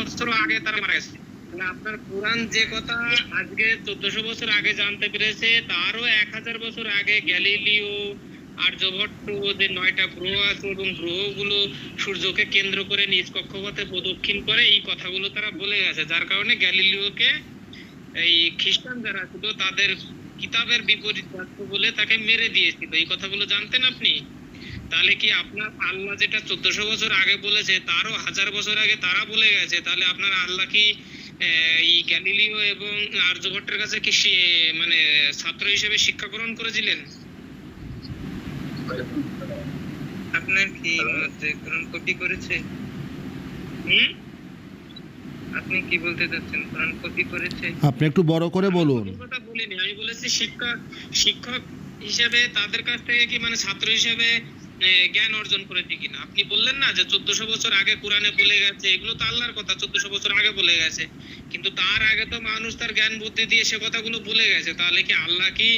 বছর আগে তারা মারা গেছে। তাহলে আপনার কোরআন যে কথা আজকে চোদ্দশো বছর আগে জানতে পেরেছে, তারও এক হাজার বছর আগে গ্যালিলিও আর্যভট্ট যে নয়টা গ্রহ আছে এবং গ্রহগুলো সূর্যকে কেন্দ্র করে নিজ কক্ষপথে প্রদক্ষিণ করে এই কথাগুলো তারা বলে গেছে। যার কারণে গ্যালিলিওকে এই খ্রিস্টান যারা ছিল, তাদের কিতাবের বিপরীত বলে তাকে মেরে দিয়েছিল। এই কথাগুলো জানতেন আপনি? তাহলে কি আপনার আল্লাহ যেটা চোদ্দশো বছর আগে বলেছে তারও হাজার বছর আগে তারা বলে গেছে? তাহলে আপনার আল্লাহ কি এই গ্যালিলিও এবং আর্যভট্টের কাছে কি সে- মানে ছাত্র হিসেবে শিক্ষা গ্রহণ করেছিলেন? আপনার কি মতে কোরআন কপি করেছে? হুম? আপনি কি বলতে চাচ্ছেন কোরআন কপি করেছে? আপনি একটু বড় করে বলুন। কথা বলিনি আমি বলেছি শিক্ষক শিক্ষক হিসেবে তাদের কাছ থেকে কি মানে ছাত্র হিসেবে জ্ঞান অর্জন করেছে কিনা আপনি বললেন না যে চোদ্দশো বছর আগে কোরআনে বলে গেছে এগুলো তো আল্লাহর কথা চোদ্দশো বছর আগে বলে গেছে। কিন্তু তার আগে তো মানুষ তার জ্ঞান বুদ্ধি দিয়ে সে কথাগুলো বলে গেছে। তাহলে কি আল্লাহ কি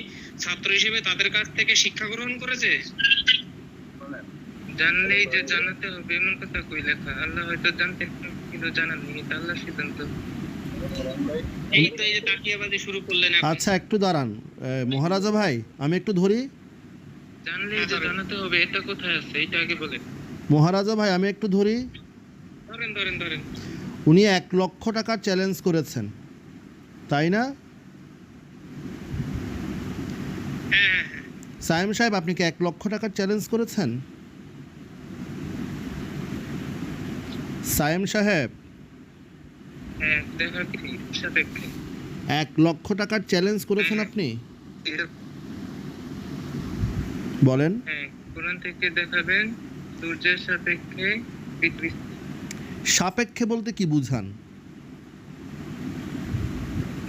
ছাত্র হিসেবে তাদের কাছ থেকে শিক্ষা গ্রহণ করেছে? জানলেই যে জানাতে হবে এমন কথা কই লেখা? আল্লাহ হয়তো জানতেন কিন্তু জানাননি এটা আল্লাহর সিদ্ধান্ত। এই তো এই যে তাকিয়াবাজি শুরু করলেন আচ্ছা একটু দাঁড়ান। মহারাজা ভাই আমি একটু ধরি। জানলেই যে জানাতে হবে এটা কোথায় আছে? এটা আগে বলেন। মহারাজা ভাই আমি একটু ধরি। ধরেন ধরেন ধরেন। উনি এক লক্ষ টাকার চ্যালেঞ্জ করেছেন। তাই না? হ্যাঁ হ্যাঁ হ্যাঁ। সায়েম সাহেব আপনি কি এক লক্ষ টাকার চ্যালেঞ্জ করেছেন? সায়েম সাহেব। হ্যাঁ এক লক্ষ টাকার চ্যালেঞ্জ করেছেন আপনি? বলেন। হ্যাঁ কোরআন থেকে দেখাবেন সূর্যের সাপেক্ষে সাপেক্ষে বলতে কি বুঝান?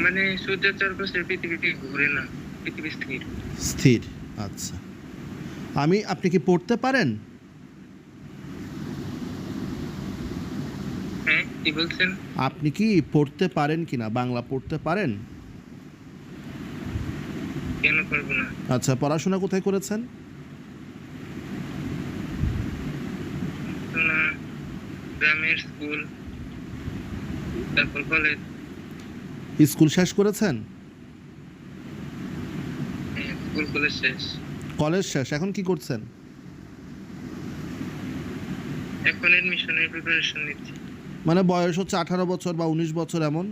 মানে সূর্যের চারপাশে পৃথিবীটি ঘুরে না পৃথিবী স্থির। স্থির আচ্ছা। আমি আপনি কি পড়তে পারেন? হ্যাঁ কি বলছেন? আপনি কি পড়তে পারেন কিনা বাংলা পড়তে পারেন? কেন পারব না? আচ্ছা পড়াশোনা কোথায় করেছেন? না গ্রামের স্কুল তারপর কলেজ স্কুল শেষ করেছেন? হ্যাঁ, স্কুল কলেজ শেষ। কলেজ শেষ এখন কি করছেন? এখন এডমিশনের প্রিপারেশন নিচ্ছি। মানে বয়স হচ্ছে আঠারো বছর বা উনিশ বছর এমন?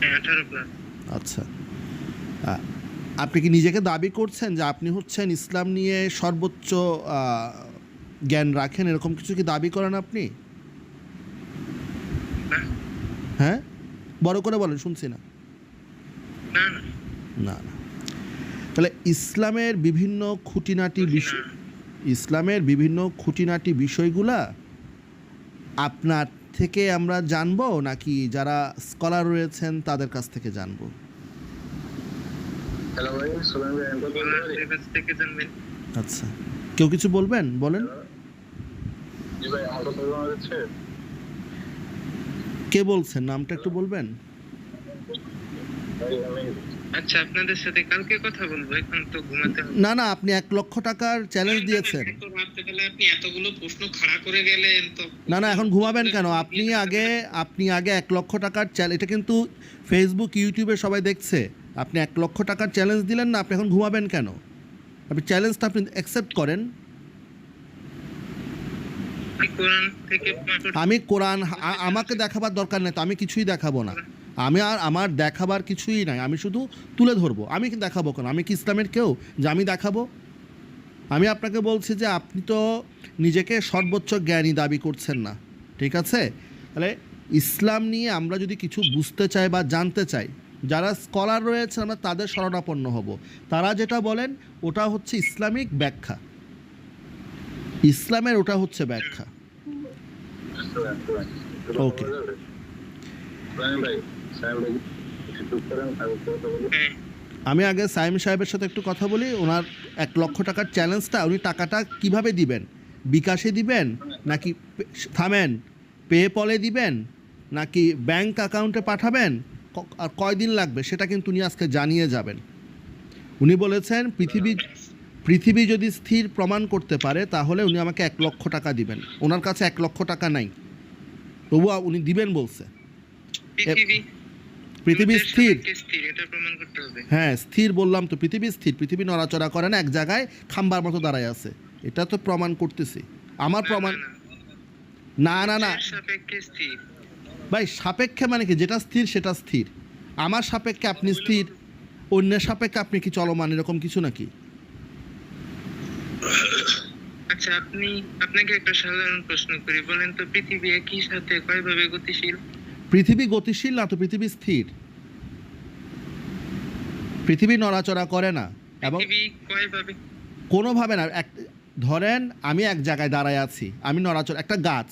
হ্যাঁ আচ্ছা। আপনি কি নিজেকে দাবি করছেন যে আপনি হচ্ছেন ইসলাম নিয়ে সর্বোচ্চ জ্ঞান রাখেন? এরকম কিছু কি দাবি করেন আপনি? হ্যাঁ? বড় করে বলেন শুনছি না। না না। তাহলে ইসলামের বিভিন্ন খুঁটিনাটি বিষয় ইসলামের বিভিন্ন খুঁটিনাটি বিষয়গুলা আপনার থেকে আমরা জানব নাকি যারা স্কলার রয়েছেন তাদের কাছ থেকে জানব? আচ্ছা। কেউ কিছু বলবেন? বলেন জি ভাই আমার কথা শোনা যাচ্ছে কে বলছেন? নামটা একটু বলবেন? আচ্ছা আপনাদের সাথে কালকে কথা বলব এখন তো ঘুমাতে হবে। না না আপনি এক লক্ষ টাকার চ্যালেঞ্জ দিয়েছেন। আপনি এতগুলো প্রশ্ন খাড়া করে গেলেন তো না না এখন ঘুমাবেন কেন? আপনি আগে আপনি আগে এক লক্ষ টাকার চ্যালেঞ্জ এটা কিন্তু ফেসবুক ইউটিউবে সবাই দেখছে। আপনি এক লক্ষ টাকার চ্যালেঞ্জ দিলেন না আপনি এখন ঘুমাবেন কেন? আপনি চ্যালেঞ্জটা আপনি অ্যাকসেপ্ট করেন। আমি কোরআন থেকে আমি কোরআন আমাকে দেখাবার দরকার নেই তো, আমি কিছুই দেখাবো না। আমি আর আমার দেখাবার কিছুই নাই, আমি শুধু তুলে ধরবো। আমি কি দেখাবো কেন? আমি কি ইসলামের কেউ যে আমি দেখাবো? আমি আপনাকে বলছি যে আপনি তো নিজেকে সর্বোচ্চ জ্ঞানী দাবি করছেন না, ঠিক আছে? তাহলে ইসলাম নিয়ে আমরা যদি কিছু বুঝতে চাই বা জানতে চাই, যারা স্কলার রয়েছে আমরা তাদের শরণাপন্ন হব। তারা যেটা বলেন, ওটা হচ্ছে ইসলামিক ব্যাখ্যা। ইসলামের ওটা হচ্ছে ব্যাখ্যা। করেন আমি আগে সাইম সাহেবের সাথে একটু কথা বলি, ওনার এক লক্ষ টাকার চ্যালেঞ্জটা উনি টাকাটা কীভাবে দিবেন? বিকাশে দিবেন নাকি পে- থামেন? পেপলে দিবেন নাকি ব্যাংক অ্যাকাউন্টে পাঠাবেন? আর কয়দিন লাগবে? সেটা কিন্তু উনি আজকে জানিয়ে যাবেন। উনি বলেছেন পৃথিবী পৃথিবী যদি স্থির প্রমাণ করতে পারে তাহলে উনি আমাকে এক লক্ষ টাকা দিবেন। ওনার কাছে এক লক্ষ টাকা নাই। তবুও উনি দিবেন বলছে। পৃথিবী। পৃথিবী স্থির। এটা প্রমাণ হ্যাঁ স্থির বললাম তো পৃথিবী স্থির। পৃথিবী নড়াচড়া করে না এক জায়গায় খাম্বার মতো দাঁড়ায় আছে। এটা তো প্রমাণ করতেছি। আমার প্রমাণ না, না না ভাই সাপেক্ষে মানে কি? যেটা স্থির সেটা স্থির। আমার সাপেক্ষে আপনি স্থির। অন্যের সাপেক্ষে আপনি কি চলমান এরকম কিছু নাকি? আচ্ছা আপনি আপনাকে একটা সাধারণ প্রশ্ন করি। বলেন তো পৃথিবী একই সাথে কয়ভাবে গতিশীল? পৃথিবী গতিশীল না তো পৃথিবী স্থির? পৃথিবী নড়াচড়া করে না এবং পৃথিবী কয়ভাবে? কোনোভাবে না। এক ধরেন আমি এক জায়গায় দাঁড়ায় আছি আমি নড়াচড়া একটা গাছ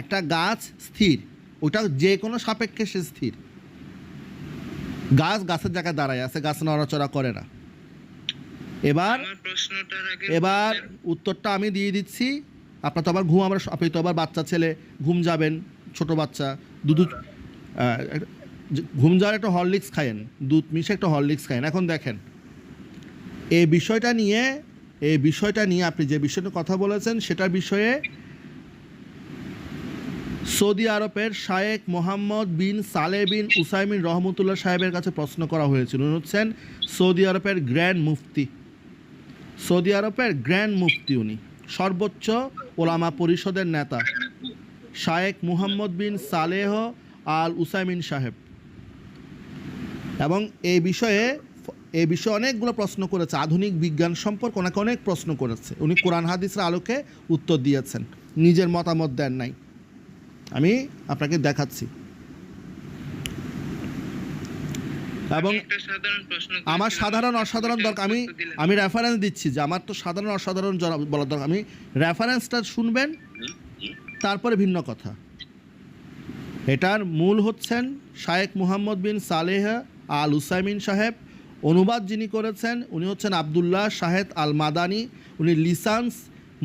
একটা গাছ স্থির ওটা যে কোনো সাপেক্ষে সে স্থির। গাছ গাছের জায়গায় দাঁড়ায় আছে গাছ নড়াচড়া করে না। এবার এবার উত্তরটা আমি দিয়ে দিচ্ছি। আপনার তো আবার ঘুম আবার আপনি তো আবার বাচ্চা ছেলে ঘুম যাবেন ছোট বাচ্চা দুধ ঘুম যাওয়ার একটা হরলিক্স খায়েন দুধ মিশে একটা হরলিক্স খায়েন এখন দেখেন এই বিষয়টা নিয়ে এই বিষয়টা নিয়ে আপনি যে বিষয়টা কথা বলেছেন সেটার বিষয়ে সৌদি আরবের শায়েক মোহাম্মদ বিন সালে বিন উসাইমিন রহমতুল্লাহ সাহেবের কাছে প্রশ্ন করা হয়েছিল। উনি হচ্ছেন সৌদি আরবের গ্র্যান্ড মুফতি। সৌদি আরবের গ্র্যান্ড মুফতি উনি, সর্বোচ্চ ওলামা পরিষদের নেতা, শায়েক মুহাম্মদ বিন সালেহ আল উসাইমিন সাহেব। এবং এই বিষয়ে এই বিষয়ে অনেকগুলো প্রশ্ন করেছে, আধুনিক বিজ্ঞান সম্পর্কে ওনাকে অনেক প্রশ্ন করেছে। উনি কোরআন হাদিসের আলোকে উত্তর দিয়েছেন, নিজের মতামত দেন নাই। আমি আপনাকে দেখাচ্ছি। এবং আমার সাধারণ অসাধারণ দরকার আমি আমি রেফারেন্স দিচ্ছি যে আমার তো সাধারণ অসাধারণ বলার দরকার। আমি রেফারেন্সটা শুনবেন তারপরে ভিন্ন কথা। এটার মূল হচ্ছেন শায়েক মুহাম্মদ বিন সালেহ আল উসাইমিন সাহেব। অনুবাদ যিনি করেছেন উনি হচ্ছেন আবদুল্লাহ শাহেদ আল মাদানি উনি লিসান্স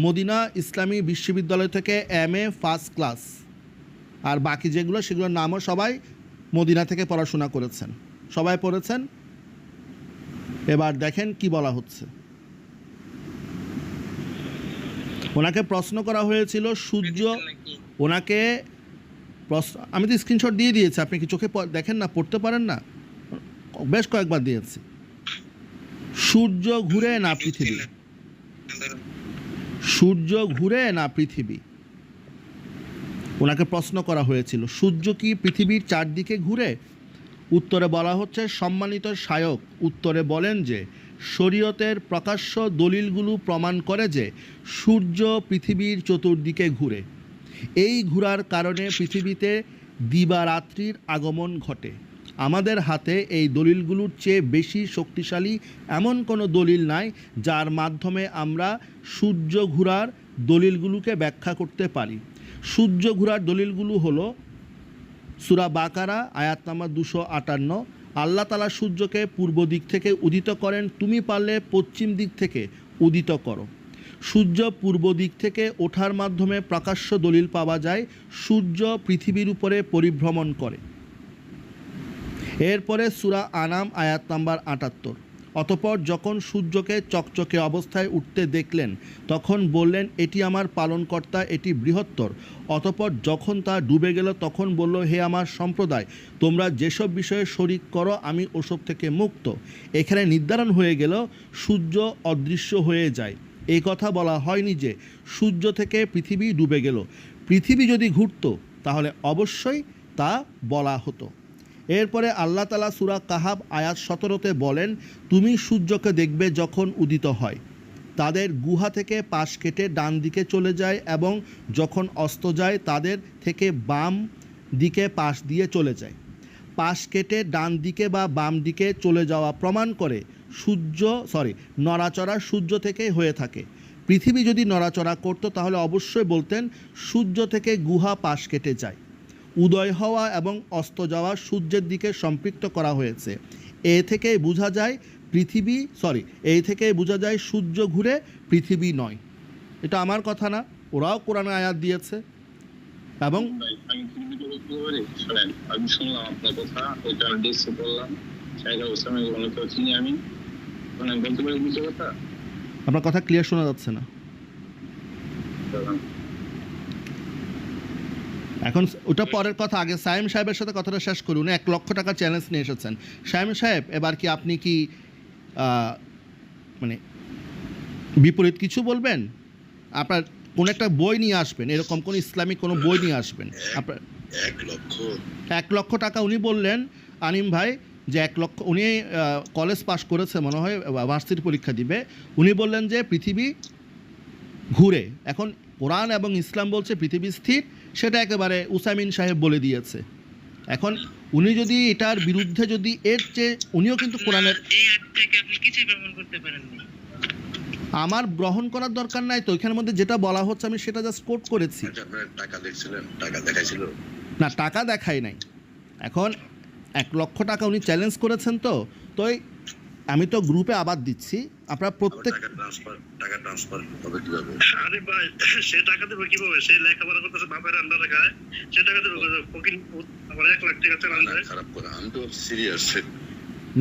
মদিনা ইসলামী বিশ্ববিদ্যালয় থেকে এম এ ফার্স্ট ক্লাস। আর বাকি যেগুলো সেগুলোর নামও সবাই মদিনা থেকে পড়াশোনা করেছেন। সবাই পড়েছেন? এবার দেখেন কি বলা হচ্ছে। ওনাকে প্রশ্ন করা হয়েছিল সূর্য ওনাকে প্রশ্ন আমি তো স্ক্রিনশট দিয়ে দিয়েছি আপনি কি চোখে দেখেন না পড়তে পারেন না? বেশ কয়েকবার দিয়েছি। সূর্য ঘুরে না পৃথিবী। সূর্য ঘুরে না পৃথিবী। ওনাকে প্রশ্ন করা হয়েছিল সূর্য কি পৃথিবীর চারদিকে ঘুরে? উত্তরে বলা হচ্ছে, সম্মানিত শায়ক উত্তরে বলেন যে, শরীয়তের প্রকাশ্য দলিলগুলো প্রমাণ করে যে, সূর্য পৃথিবীর চতুর্দিকে ঘুরে। এই ঘোরার কারণে পৃথিবীতে দিবারাত্রির আগমন ঘটে। আমাদের হাতে এই দলিলগুলোর চেয়ে বেশি শক্তিশালী এমন কোনো দলিল নাই, যার মাধ্যমে আমরা সূর্য ঘোরার দলিলগুলোকে ব্যাখ্যা করতে পারি। সূর্য ঘোরার দলিলগুলো হলো সুরা বাকারা, আয়াত নাম্বার দুশো আটান্ন। আল্লাহ তালা সূর্যকে পূর্ব দিক থেকে উদিত করেন, তুমি পারলে পশ্চিম দিক থেকে উদিত করো। সূর্য পূর্ব দিক থেকে ওঠার মাধ্যমে প্রকাশ্য দলিল পাওয়া যায়, সূর্য পৃথিবীর উপরে পরিভ্রমণ করে। এরপরে সুরা আনাম, আয়াত নাম্বার আটাত্তর। অতপর যখন সূর্যকে চকচকে অবস্থায় উঠতে দেখলেন, তখন বললেন, এটি আমার পালনকর্তা, এটি বৃহত্তর। অতপর যখন তা ডুবে গেল, তখন বলল, হে আমার সম্প্রদায়, তোমরা যেসব বিষয়ে শরিক করো, আমি ওসব থেকে মুক্ত। এখানে নির্ধারণ হয়ে গেল, সূর্য অদৃশ্য হয়ে যায়। এই কথা বলা হয়নি যে সূর্য থেকে পৃথিবী ডুবে গেল। পৃথিবী যদি ঘুরত, তাহলে অবশ্যই তা বলা হতো। এরপরে আল্লাহ তালা সুরা কাহাব আয়াত সতেরোতে বলেন, তুমি সূর্যকে দেখবে যখন উদিত হয়। তাদের গুহা থেকে পাশ কেটে ডান দিকে চলে যায় এবং যখন অস্ত যায়, তাদের থেকে বাম দিকে পাশ দিয়ে চলে যায়। পাশ কেটে ডান দিকে বা বাম দিকে চলে যাওয়া প্রমাণ করে সূর্য সরি নড়াচড়া সূর্য থেকে হয়ে থাকে। পৃথিবী যদি নড়াচড়া করতো, তাহলে অবশ্যই বলতেন, সূর্য থেকে গুহা পাশ কেটে যায়। উদয় হওয়া এবং অস্ত যাওয়া সূর্যের দিকে সম্পৃক্ত করা হয়েছে। এ থেকে বোঝা যায় পৃথিবী সরি এই থেকে বোঝা যায় সূর্য ঘুরে পৃথিবী নয়। এটা আমার কথা না ওরাও কোরআনে আয়াত দিয়েছে। এবং আমি শুনলাম আপনার কথা ওইটা আমি ডিসি করলাম। ওসামে কোনো চিনি আমি। মানে বলতে পারি কথা আপনার কথা ক্লিয়ার শোনা যাচ্ছে না। এখন ওটা পরের কথা আগে সায়েম সাহেবের সাথে কথাটা শেষ করি উনি এক লক্ষ টাকা চ্যালেঞ্জ নিয়ে এসেছেন। সায়েম সাহেব এবার কি আপনি কি মানে বিপরীত কিছু বলবেন? আপনার কোন একটা বই নিয়ে আসবেন এরকম কোন ইসলামিক কোনো বই নিয়ে আসবেন? আপনার এক লক্ষ। এক লক্ষ টাকা উনি বললেন আনিম ভাই যে এক লক্ষ উনি কলেজ পাশ করেছে মনে হয় ভার্সিটি পরীক্ষা দিবে। উনি বললেন যে পৃথিবী ঘুরে এখন কোরআন এবং ইসলাম বলছে পৃথিবী স্থির সেটা একেবারে উসামিন সাহেব বলে দিয়েছে। এখন উনি যদি এটার বিরুদ্ধে যদি এর চেয়ে উনিও কিন্তু কোরআনের এই অ্যাপ থেকে আপনি কিছুই প্রমাণ করতে পারেননি। আমার গ্রহণ করার দরকার নাই তো এখানের মধ্যে যেটা বলা হচ্ছে আমি সেটা জাস্ট কোট করেছি। আচ্ছা টাকা দেখছিলেন? টাকা দেখাইছিল? না টাকা দেখাই নাই। এখন এক লক্ষ টাকা উনি চ্যালেঞ্জ করেছেন তো তো আমি তো গ্রুপে আবার দিচ্ছি। আপনারা প্রত্যেক টাকা ট্রান্সফার হবে কীভাবে? আরে ভাই সে টাকা দেবে কীভাবে? সে লেখাপড়া করতেছে বাপের আন্ডারে খায়। সে টাকা দেবে ফকির আবার এক লাখ টাকা চালান না, খারাপ করে আমি তো সিরিয়াস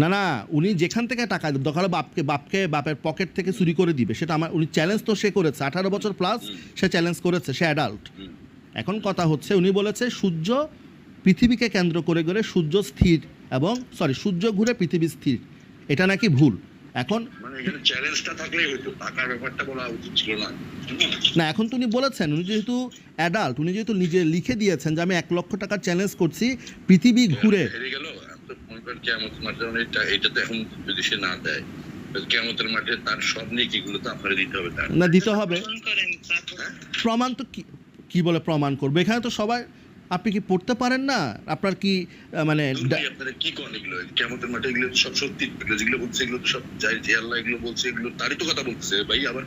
না না উনি যেখান থেকে টাকা দরকার বাপকে বাপকে বাপের পকেট থেকে চুরি করে দিবে সেটা আমার উনি চ্যালেঞ্জ তো সে করেছে আঠারো বছর প্লাস সে চ্যালেঞ্জ করেছে সে অ্যাডাল্ট এখন কথা হচ্ছে উনি বলেছে সূর্য পৃথিবীকে কেন্দ্র করে করে সূর্য স্থির এবং সরি সূর্য ঘুরে পৃথিবী স্থির। এটা নাকি ভুল? এখন মানে এখানে চ্যালেঞ্জটা থাকলেই হতো টাকার ব্যাপারটা বলা উচিত ছিল না। এখন তো উনি বলেছেন উনি যেহেতু অ্যাডাল্ট উনি যেহেতু নিজে লিখে দিয়েছেন যে আমি এক লক্ষ টাকার চ্যালেঞ্জ করছি পৃথিবী ঘুরে। যদি সে না দেয় কেমতের মাঠে তার সব নেকিগুলো তো আপনার দিতে হবে না দিতে হবে। প্রমাণ প্রমাণ তো কি বলে প্রমাণ করবে? এখানে তো সবাই আপনি কি পড়তে পারেন না? আপনার কি মানে আপনারা কি করেন এগুলো? কেমতের মাঠে এগুলো সব সত্যি। এগুলো যেগুলো বলছে এগুলো তো সব যাই যে আল্লাহ এগুলো বলছে এগুলো তারই তো কথা বলতেছে ভাই আবার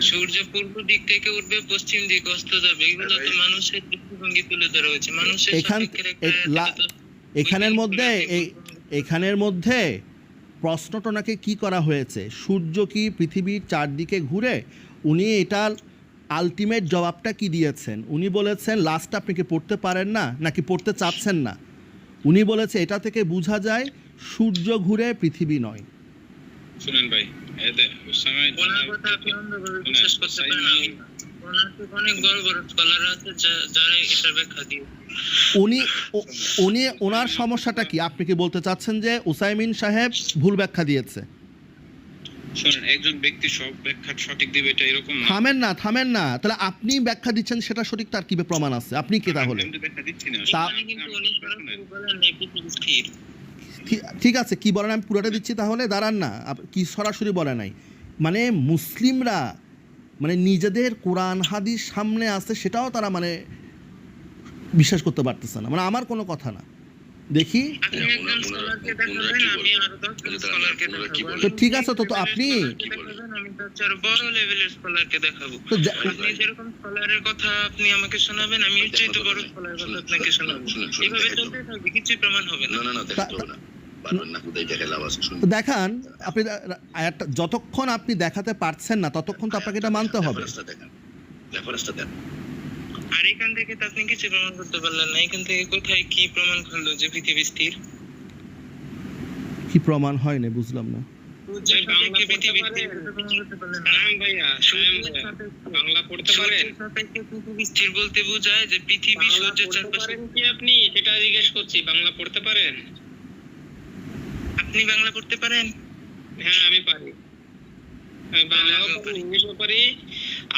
সূর্য পূর্ব দিক থেকে উঠবে পশ্চিম দিক অস্ত যাবে। এগুলো তো মানুষের দৃষ্টিভঙ্গি তুলে ধরা হয়েছে। মানুষের এখান- এটা এখানের মধ্যে এই এখানের মধ্যে প্রশ্নটা নাকি কি করা হয়েছে? সূর্য কি পৃথিবীর চারদিকে ঘুরে? উনি এটার আলটিমেট জবাবটা কি দিয়েছেন? উনি বলেছেন লাস্ট আপনি কি পড়তে পারেন না নাকি পড়তে চাচ্ছেন না? উনি বলেছে এটা থেকে বোঝা যায় সূর্য ঘুরে পৃথিবী নয়। শুনেন ভাই এতে উসামা ওনার কথা আপনি বিশ্বাস করতে পারেন আমি অনেক বড় বড় স্কলার আছে যারা এটার ব্যাখ্যা দিয়ে উনি উনি ওনার সমস্যাটা কি? আপনি কি বলতে চাচ্ছেন যে উসাইমিন সাহেব ভুল ব্যাখ্যা দিয়েছে? শুনেন একজন ব্যক্তি সব ব্যাখ্যা সঠিক দিবে এটা এরকম থামেন না থামেন না। তাহলে আপনি ব্যাখ্যা দিচ্ছেন সেটা সঠিক তার কি প্রমাণ আছে? আপনি কি তাহলে? ঠিক আছে কি বলেন? আমি পুরোটা দিচ্ছি তাহলে দাঁড়ান না। কি সরাসরি বলে নাই? মানে মুসলিমরা মানে নিজেদের কোরআন হাদিস সামনে আছে সেটাও তারা মানে বিশ্বাস করতে পারতেছে না। মানে আমার কোনো কথা না। দেখি? তো ঠিক আছে তো আপনি কি বলে? দেখাবেন, আমি তার চেয়ে আরও বড় লেভেলের স্কলারকে দেখাবো। তো যা- আপনি যেরকম স্কলারের কথা আপনি আমাকে শোনাবেন আমি এর চাইতে বড় স্কলারের কথা আপনাকে শোনাবো। শুনুন, শুনুন, এইভাবে দেখেন তো। চলতে থাকবে কিছুই প্রমাণ হবে না। না না না দেখাতে হবে না। পারবেন না কোথায় দেখে লাভ আছে শুনুন। তো দেখান আপনি যতক্ষণ আপনি দেখাতে পারছেন না ততক্ষণ তো আপনাকে এটা মানতে হবে। রেফারেন্সটা দেন আর এখান থেকে তো আপনি কিছু প্রমাণ করতে পারলেন না। এখান থেকে কোথায় কি প্রমাণ করল যে পৃথিবী স্থির? কি প্রমাণ হয় না। বুঝলাম না। বাংলা পড়তে পারেন স্থির? বলতে বোঝায় যে পৃথিবী সূর্যের চারপাশে কি আপনি? সেটা জিজ্ঞেস করছি বাংলা পড়তে পারেন? আপনি বাংলা পড়তে পারেন? হ্যাঁ আমি পারি। আমি বাংলাও পারি। ইংলিশও পারি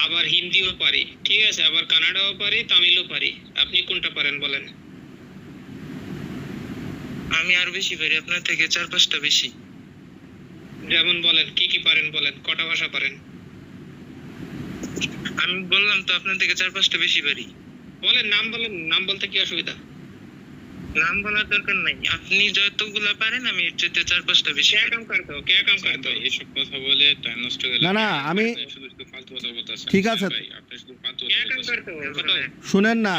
আবার হিন্দিও পারি ঠিক আছে? আবার কানাডাও পারি তামিলও পারি। আপনি কোনটা পারেন বলেন? আমি আর বেশি পারি আপনার থেকে চার পাঁচটা বেশি। যেমন বলেন কি কি পারেন বলেন? কটা ভাষা পারেন? আমি বললাম তো আপনার থেকে চার পাঁচটা বেশি পারি। বলেন নাম বলেন নাম বলতে কি অসুবিধা? নাম বলার দরকার নাই। আপনি যতগুলা পারেন আমি এর চেয়ে চার পাঁচটা বেশি কে কাম করতে? কে কাম আচ্ছা, করতে? এসব কথা বলে টাইম নষ্ট করে না না আমি ঠিক আছে। শুনেন না।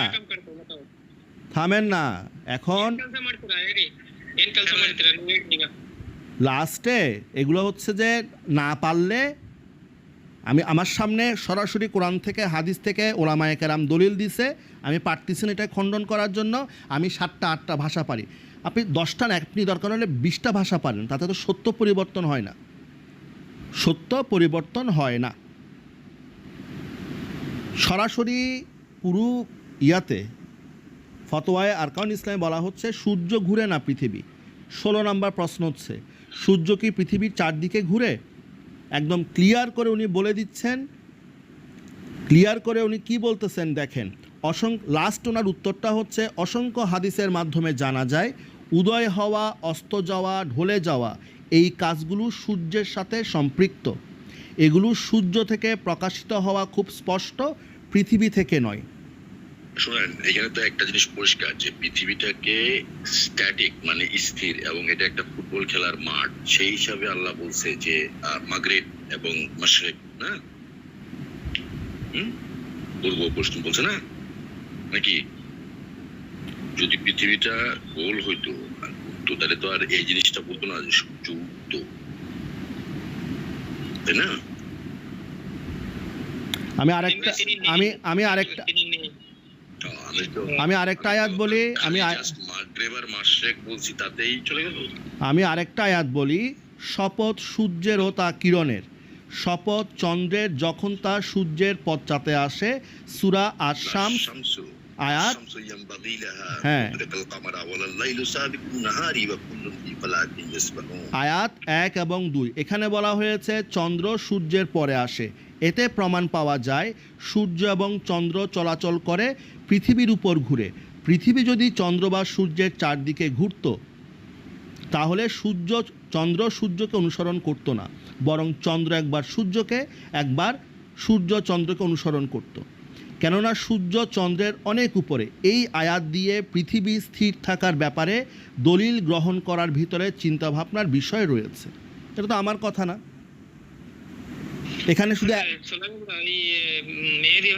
থামেন না। এখন লাস্টে এগুলো হচ্ছে যে না পারলে আমি আমার সামনে সরাসরি কোরআন থেকে, হাদিস থেকে ওলামায়ে কেরাম দলিল দিছে, আমি পারতেছি না এটা খণ্ডন করার জন্য, আমি সাতটা, আটটা ভাষা পারি। আপনি দশটা না, আপনি দরকার হলে বিশটা ভাষা পারেন, তাতে তো সত্য পরিবর্তন হয় না। সত্য পরিবর্তন হয় না। সরাসরি পুরো ইয়াতে ফতোয়ায় আরকান ইসলামে বলা হচ্ছে, সূর্য ঘুরে না পৃথিবী। ষোলো নম্বর প্রশ্ন হচ্ছে, সূর্য কি পৃথিবীর চারদিকে ঘুরে? একদম ক্লিয়ার করে উনি বলে দিচ্ছেন। ক্লিয়ার করে উনি কি বলতেছেন দেখেন অসংখ্য লাস্ট ওনার উত্তরটা হচ্ছে, অসংখ্য হাদিসের মাধ্যমে জানা যায়, উদয় হওয়া, অস্ত যাওয়া, ঢলে যাওয়া, এই কাজগুলো সূর্যের সাথে সম্পৃক্ত। এগুলো সূর্য থেকে প্রকাশিত হওয়া খুব স্পষ্ট, পৃথিবী থেকে নয়। শোনেন এখানে তো একটা জিনিস পরিষ্কার যে পৃথিবীটাকে স্ট্যাটিক মানে স্থির এবং এটা একটা ফুটবল খেলার মাঠ। সেই হিসাবে আল্লাহ বলছে যে মাগরেব এবং মাশরেক না? পূর্ব পশ্চিম বলছে না? নাকি? যদি পৃথিবীটা গোল হইতো ঘুরতো তাহলে তো আর এই জিনিসটা বলতো না যে সূর্য উঠতো। তাই না? আমি আরেকটা আমি আমি আরেকটা আমি আরেকটা আয়াত বলি, আমি বলছি তাতেই চলে গেল আমি আরেকটা আয়াত বলি, শপথ সূর্যের ও তা কিরণের। শপথ চন্দ্রের যখন তা সূর্যের পশ্চাতে আসে, সুরা আসাম আয়াত হ্যাঁ। আয়াত এক এবং দুই। এখানে বলা হয়েছে, চন্দ্র সূর্যের পরে আসে। এতে প্রমাণ পাওয়া যায়, সূর্য এবং চন্দ্র চলাচল করে পৃথিবীর উপর ঘুরে। পৃথিবী যদি চন্দ্র বা সূর্যের চারদিকে ঘুরত, তাহলে সূর্য, চন্দ্র সূর্যকে অনুসরণ করত না, বরং চন্দ্র একবার সূর্যকে, একবার সূর্য চন্দ্রকে অনুসরণ করত। কেননা সূর্য চন্দ্রের অনেক উপরে। এই আয়াত দিয়ে পৃথিবী স্থির থাকার ব্যাপারে দলিল গ্রহণ করার ভিতরে চিন্তাভাবনার বিষয় রয়েছে। এটা তো আমার কথা না এখানে শুধু সোলাইমান ভাই, উম, মেহেদী ভাইয়ের ক- এবার কি শুধু না মেহেদী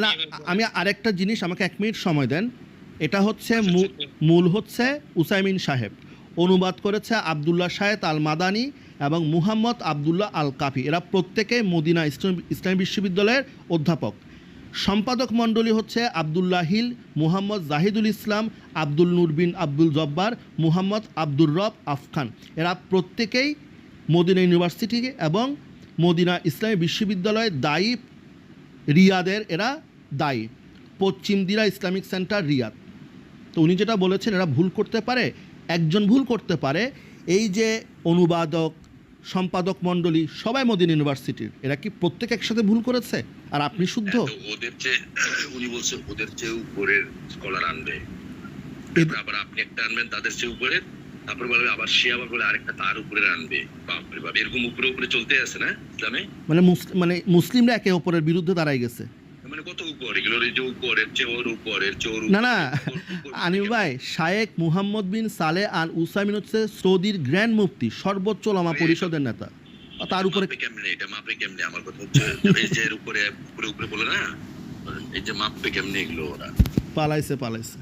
না আমি আরেকটা জিনিস আমাকে এক মিনিট সময় দেন। এটা হচ্ছে আচ্ছা, মূ- আচ্ছা। মূল হচ্ছে উসাইমিন সাহেব। অনুবাদ করেছে আবদুল্লাহ শাহেদ আল মাদানি এবং মুহাম্মদ আবদুল্লাহ আল কাফি এরা প্রত্যেকে মদিনা ইসলাম ইসলামী বিশ্ববিদ্যালয়ের অধ্যাপক। সম্পাদক মণ্ডলী হচ্ছে আবদুল্লাহ হিল মুহাম্মদ জাহিদুল ইসলাম আব্দুল নূর বিন আব্দুল জব্বার মুহাম্মদ আব্দুর রব আফখান। এরা প্রত্যেকেই মদিনা ইউনিভার্সিটি এবং মদিনা ইসলামী বিশ্ববিদ্যালয়ের দায়ী রিয়াদের এরা দায়ী। পশ্চিম দিরা ইসলামিক সেন্টার রিয়াদ। তো উনি যেটা বলেছেন এরা ভুল করতে পারে একজন ভুল করতে পারে। এই যে অনুবাদক সম্পাদক মণ্ডলী সবাই মদিনা ইউনিভার্সিটির এরা কি প্রত্যেক একসাথে ভুল করেছে? আর আপনি শুদ্ধ? ওদের চেয়ে উনি বলছে ওদের চেয়ে উপরের স্কলার আনবে। আবার আপনি একটা আনবেন তাদের চেয়ে উপরে তারপর বলবে আবার সে আবার বলে আরেকটা তার উপরে আনবে বাপরে বাপ এরকম উপরে উপরে চলতে আছে না ইসলামে? মানে মানে মুসলিমরা একে অপরের বিরুদ্ধে দাঁড়াই গেছে। মানে কত উপর? এগুলোর যে উপরের চেয়ে ওর উপরের চেয়ে না না ভাই শায়েক মুহাম্মদ বিন সালে আল উসামিন হচ্ছে সৌদির গ্র্যান্ড মুফতি সর্বোচ্চ লামা পরিষদের নেতা। তার উপরে মাপে কেমনে এটা? মাপে কেমনে? আমার কথা হচ্ছে এই যে এর উপরে উপরে উপরে বলে না? এই যে মাপবে কেমনে এগুলো ওরা? পালাইছে পালাইছে।